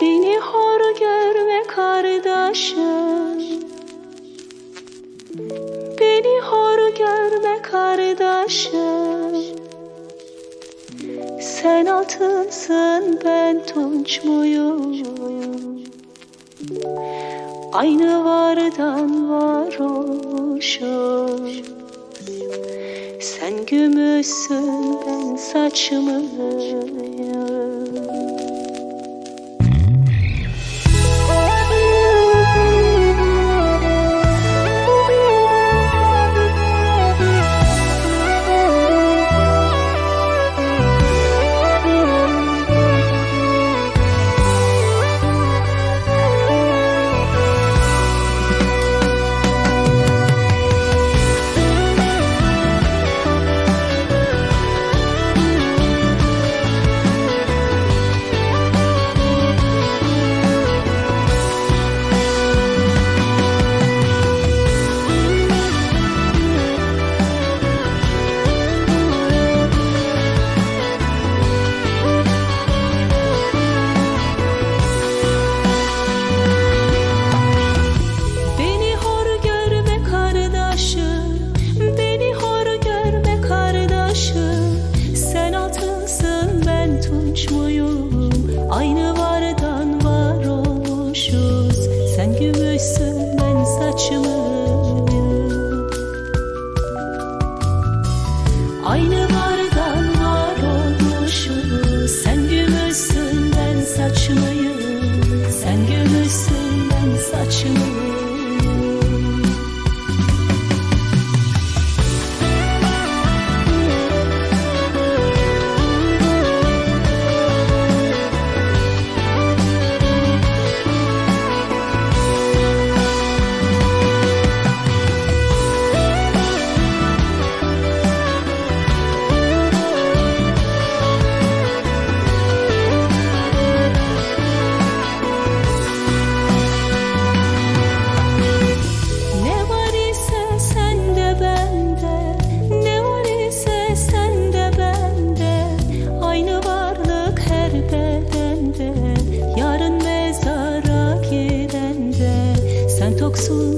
Beni hor görme kardeşim. Beni hor görme kardeşim. Sen altınsın ben tunç muyum? Aynı vardan var olmuşum Sen gümüşsün ben saçmıyım 成。soul.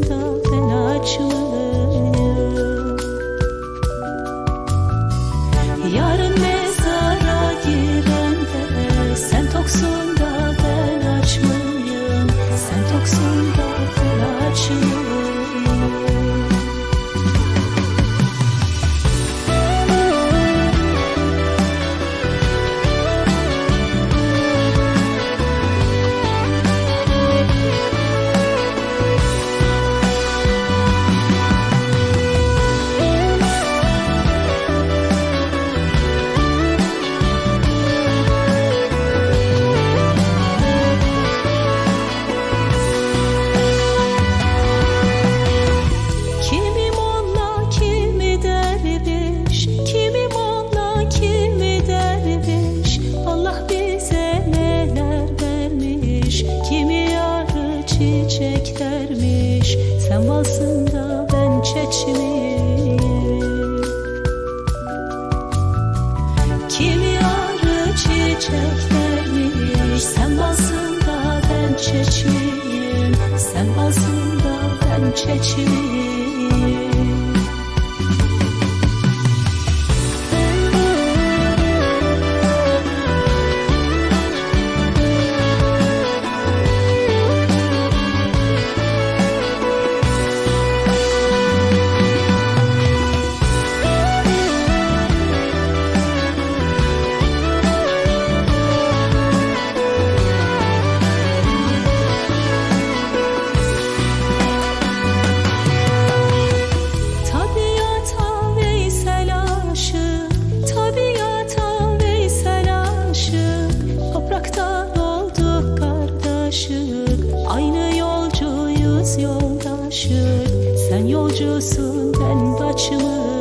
rüyasında ben çeçmeyim Kim yarı çiçek vermiş sen aslında ben çeçmeyim Sen aslında ben çeçmeyim karışık Sen yolcusun ben kaçmış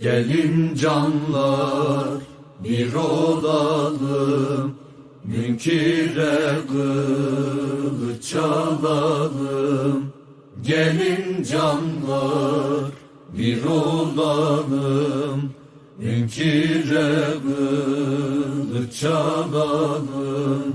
Gelin canlar bir olalım. Münkire kılıç çalalım. Gelin canlar bir olalım. Münkire kılıç çalalım